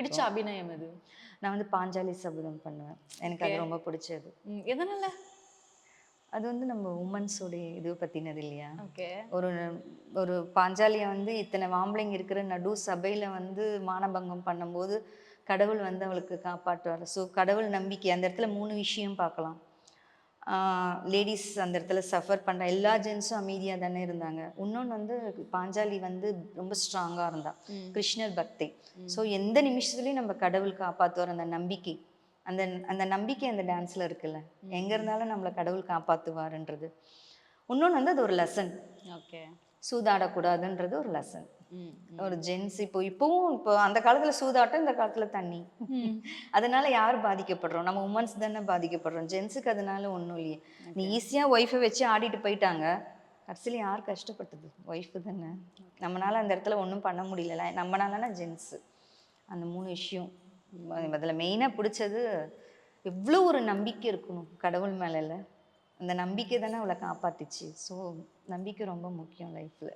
பிடிச்ச அபிநயம் இது நான் வந்து பாஞ்சாலி சபதம் பண்ணுவேன். எனக்கு அது ரொம்ப பிடிச்சது. எதனால? அது வந்து நம்ம உமன்ஸோடைய இது பற்றினது இல்லையா? ஓகே. ஒரு ஒரு பாஞ்சாலியை வந்து இத்தனை வாம்பளைங்க இருக்கிற நடு சபையில் வந்து மானபங்கம் பண்ணும்போது கடவுள் வந்து அவளுக்கு காப்பாற்றுவார். ஸோ கடவுள் நம்பிக்கை. அந்த இடத்துல மூணு விஷயம் பார்க்கலாம். லேடிஸ் அந்த இடத்துல சஃபர் பண்ணுற எல்லா ஜென்ஸும் அமைதியாக தானே இருந்தாங்க. இன்னொன்று வந்து பாஞ்சாலி வந்து ரொம்ப ஸ்ட்ராங்காக இருந்தா. கிருஷ்ணர் பக்தி. ஸோ எந்த நிமிஷத்துலையும் நம்ம கடவுள் காப்பாற்றுவார் அந்த நம்பிக்கை. அந்த அந்த நம்பிக்கை அந்த டான்ஸில் இருக்குல்ல. எங்கே இருந்தாலும் நம்மளை கடவுள் காப்பாற்றுவாருன்றது இன்னொன்று வந்து அது ஒரு லெசன் ஓகே சூதாடக்கூடாதுன்றது ஒரு லெசன் ஒரு ஜென்ஸ் இப்போ இப்போவும் இப்போ அந்த காலத்தில் சூதாட்டம் இந்த காலத்தில் தண்ணி. அதனால யார் பாதிக்கப்படுறோம்? நம்ம உமன்ஸ் தானே பாதிக்கப்படுறோம். ஜென்ஸுக்கு அதனால ஒன்றும் இல்லையே. நீ ஈஸியாக ஒய்ஃபை வச்சு ஆடிட்டு போயிட்டாங்க. கடைசியில் யார் கஷ்டப்பட்டது? ஒய்ஃபு தானே. நம்மளால அந்த இடத்துல ஒன்றும் பண்ண முடியல நம்மளாலனா ஜென்ஸு. அந்த மூணு விஷயம். அதில் மெயினாக பிடிச்சது எவ்வளோ ஒரு நம்பிக்கை இருக்கணும் கடவுள் மேலே அந்த நம்பிக்கை தானே அவளை காப்பாத்துச்சு. ஸோ நம்பிக்கை ரொம்ப முக்கியம் லைஃப்பில்